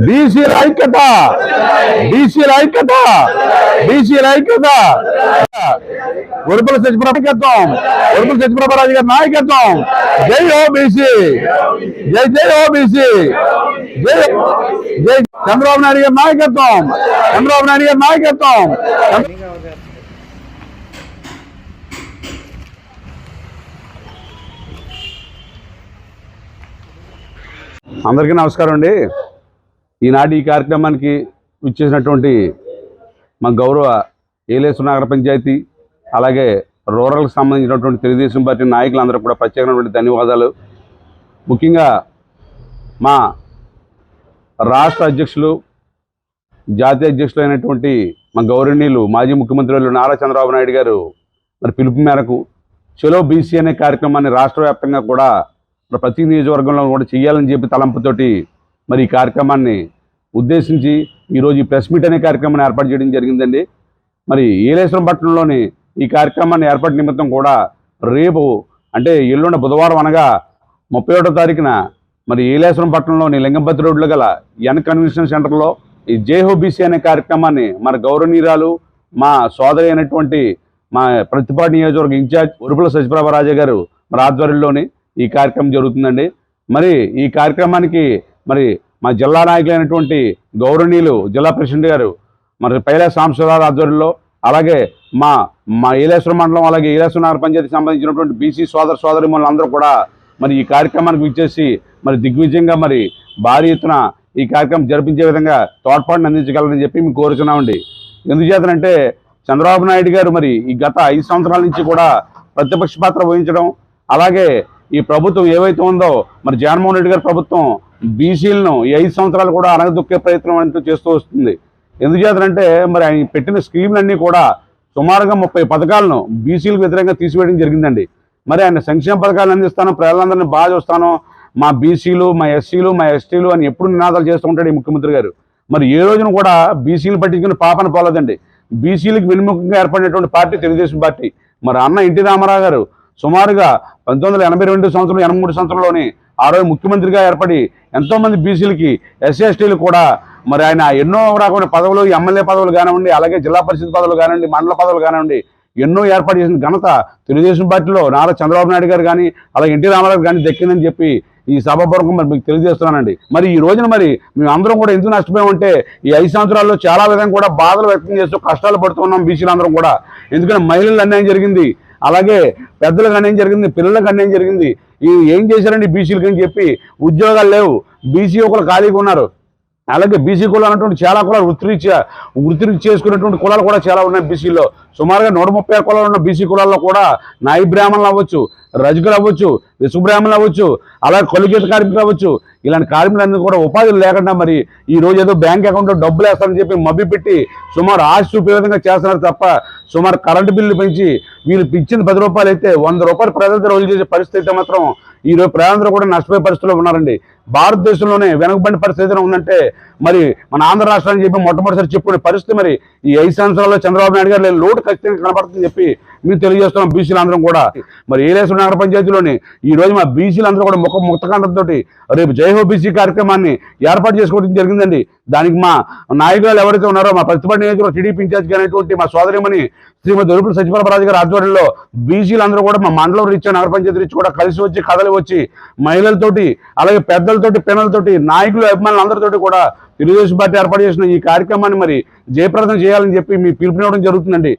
బీసీల ఐక్యత బీసీల ఐక్యత బీసీల ఐక్యత ఉరుపుల సత్యప్రభ నాయకత్వం ఉరుపుల సత్యప్రభరాజు గారి నాయకత్వం జై ఓ బీసీ జై జై ఓ బీసీ జై జై చంద్రబాబు నాయుడు గారి నాయకత్వం చంద్రబాబు నాయుడు గారి నాయకత్వం అందరికీ నమస్కారం అండి. ఈనాటి ఈ కార్యక్రమానికి ఇచ్చేసినటువంటి మా గౌరవ ఏలేసు నగర పంచాయతీ అలాగే రూరల్కి సంబంధించినటువంటి తెలుగుదేశం పార్టీ నాయకులందరూ కూడా ప్రత్యేకమైనటువంటి ధన్యవాదాలు. ముఖ్యంగా మా రాష్ట్ర అధ్యక్షులు జాతీయ అధ్యక్షులు అయినటువంటి మా గౌరవనీయులు మాజీ ముఖ్యమంత్రులు నారా చంద్రబాబు నాయుడు గారు మరి పిలుపు మేరకు చలో బీసీ అనే కార్యక్రమాన్ని రాష్ట్ర వ్యాప్తంగా కూడా ప్రతి నియోజకవర్గంలో కూడా చేయాలని చెప్పి తలంపుతోటి మరి ఈ కార్యక్రమాన్ని ఉద్దేశించి ఈరోజు ఈ ప్రెస్ మీట్ అనే కార్యక్రమాన్ని ఏర్పాటు చేయడం జరిగిందండి. మరి ఏలేశ్వరం పట్టణంలోని ఈ కార్యక్రమాన్ని ఏర్పాటు నిమిత్తం కూడా రేపు అంటే ఎల్లుండి బుధవారం అనగా ముప్పై ఒకటో తారీఖున మరి ఏలేశ్వరం పట్టణంలోని లింగంపతి రోడ్లో గల ఎన్ కన్వెన్షన్ సెంటర్లో ఈ జేహోబీసీ అనే కార్యక్రమాన్ని మన గౌరవనీయురాలు మా సోదరి అయినటువంటి మా ప్రతిపాటి నియోజకవర్గ ఇన్ఛార్జ్ ఉరుపుల సత్యప్రభ రాజా గారు మరి ఆధ్వర్యంలోని ఈ కార్యక్రమం జరుగుతుందండి. మరి ఈ కార్యక్రమానికి మరి మా జిల్లా నాయకులైనటువంటి గౌరవనీయులు జిల్లా ప్రెసిడెంట్ గారు మరి పైలా సాంబశివరావు ఆధ్వర్యంలో అలాగే మా మా ఈలేశ్వర మండలం అలాగే ఈలేశ్వర నగర పంచాయతీకి సంబంధించినటువంటి బీసీ సోదర సోదరి అందరూ కూడా మరి ఈ కార్యక్రమానికి విచ్చేసి మరి దిగ్విజయంగా మరి భారీ ఎత్తున ఈ కార్యక్రమం జరిపించే విధంగా తోడ్పాటును అందించగలరని చెప్పి మేము కోరుచున్నామండి. ఎందుచేతనంటే చంద్రబాబు నాయుడు గారు మరి ఈ గత ఐదు సంవత్సరాల నుంచి కూడా ప్రతిపక్ష పాత్ర వహించడం అలాగే ఈ ప్రభుత్వం ఏవైతే ఉందో మరి జగన్మోహన్ రెడ్డి గారి ప్రభుత్వం బీసీలను ఈ ఐదు సంవత్సరాలు కూడా అనగదొక్కే ప్రయత్నం అంటూ చేస్తూ వస్తుంది. ఎందుచేతనంటే మరి ఆయన పెట్టిన స్కీమ్లన్నీ కూడా సుమారుగా ముప్పై పథకాలను బీసీలకు వ్యతిరేకంగా తీసివేయడం జరిగిందండి. మరి ఆయన సంక్షేమ పథకాలు అందిస్తాను ప్రజలందరినీ బాగా చూస్తాను మా బీసీలు మా ఎస్సీలు మా ఎస్టీలు అని ఎప్పుడు నినాదాలు చేస్తూ ఉంటాడు ఈ ముఖ్యమంత్రి గారు. మరి ఏ రోజున కూడా బీసీలు పట్టించుకుని పాపన పోలేదండి. బీసీలకు వెనుముఖంగా ఏర్పడినటువంటి పార్టీ తెలుగుదేశం పార్టీ. మరి అన్న ఎన్టీ రామారావు గారు సుమారుగా పంతొమ్మిది వందల ఎనభై రెండు సంవత్సరం ఎనభై మూడు సంవత్సరంలోని ఆ రోజు ముఖ్యమంత్రిగా ఏర్పడి ఎంతోమంది బీసీలకి ఎస్సీ ఎస్టీలు కూడా మరి ఆయన ఎన్నో రకమైన పదవులు ఎమ్మెల్యే పదవులు కానివ్వండి అలాగే జిల్లా పరిషత్ పదవులు కానివ్వండి మండల పదవులు కానివ్వండి ఎన్నో ఏర్పాటు చేసిన ఘనత తెలుగుదేశం పార్టీలో నారా చంద్రబాబు నాయుడు గారు కానీ అలాగే ఎన్టీ రామారావు కానీ దక్కిందని చెప్పి ఈ సభాపూర్వకం మరి మీకు తెలియజేస్తున్నానండి. మరి ఈ రోజున మరి మేము అందరం కూడా ఎందుకు నష్టపోయామంటే ఈ ఐదు సంవత్సరాల్లో చాలా విధంగా కూడా బాధలు వ్యక్తం చేస్తూ కష్టాలు పడుతున్నాం బీసీలు అందరం కూడా. ఎందుకంటే మహిళలు అన్యాయం జరిగింది. అలాగే పెద్దలకు అన్యాయం జరిగింది పిల్లలకు అన్యాయం జరిగింది. ఈ ఏం చేశారండి బీసీలకి అని చెప్పి ఉద్యోగాలు లేవు. బీసీ ఒకరు ఖాళీగా ఉన్నారు. అలాగే బీసీ కులాలు అన్నటువంటి చాలా కులాలు వృత్తిరీత్యా వృత్తి చేసుకునేటువంటి కులాలు కూడా చాలా ఉన్నాయి బీసీలో సుమారుగా నూట ముప్పై ఆరు కులాలు ఉన్న బీసీ కులాల్లో కూడా నాయి బ్రాహ్మణులు అవ్వచ్చు రజకులు అవ్వచ్చు విశ్వబ్రాహ్మణులు అవ్వచ్చు అలాగే కొలిగీత కార్మికులు అవ్వచ్చు ఇలాంటి కార్మికులందరూ కూడా ఉపాధులు లేకుండా మరి ఈ రోజు ఏదో బ్యాంక్ అకౌంట్లో డబ్బులు వేస్తారని చెప్పి మబ్బి పెట్టి సుమారు ఆశ చూపే విధంగా చేస్తున్నారు తప్ప సుమారు కరెంటు బిల్లు పెంచి వీళ్ళు ఇచ్చిన పది రూపాయలు అయితే వంద రూపాయలు ప్రజలతో రోజు చేసే పరిస్థితి అయితే మాత్రం ఈ రోజు ప్రజలందరూ కూడా నష్టపోయే పరిస్థితిలో ఉన్నారండి. భారతదేశంలోనే వెనుకబడిన పరిస్థితి ఉందంటే మరి మన ఆంధ్ర రాష్ట్రానికి చెప్పి మొట్టమొదటిసారి చెప్పుకునే పరిస్థితి మరి ఈ ఐదు సంవత్సరాల్లో చంద్రబాబు నాయుడు గారు లేని లోటు ఖచ్చితంగా కనబడుతుందని చెప్పి మేము తెలియజేస్తున్నాం బీసీలందరం కూడా. మరి ఏలేశ్వర నగర పంచాయతీలోని ఈ రోజు మా బీసీలందరూ కూడా ముఖ ముక్తకాండంతో రేపు జైహో బీసీ కార్యక్రమాన్ని ఏర్పాటు చేసుకోవడం జరిగిందండి. దానికి మా నాయకులు ఎవరైతే ఉన్నారో మా ప్రతిపక్ష నియోజకవర్గం టీడీపీ ఇన్ఛార్జ్ అనేటువంటి మా సోదరిమని శ్రీమతి దొరుకుడు సత్యప్రభరాజు గారి ఆధ్వర్యంలో బీసీలందరూ కూడా మా మండలం రీత్యా నగర పంచాయతీ రీచ్ కూడా కలిసి వచ్చి కథలు వచ్చి మహిళలతోటి అలాగే పెద్దలతోటి పిల్లలతోటి నాయకులు అభిమానులు అందరితోటి కూడా తెలుగుదేశం పార్టీ ఏర్పాటు చేసిన ఈ కార్యక్రమాన్ని మరి జయప్రదం చేయాలని చెప్పి మీ పిలుపునివ్వడం జరుగుతుందండి.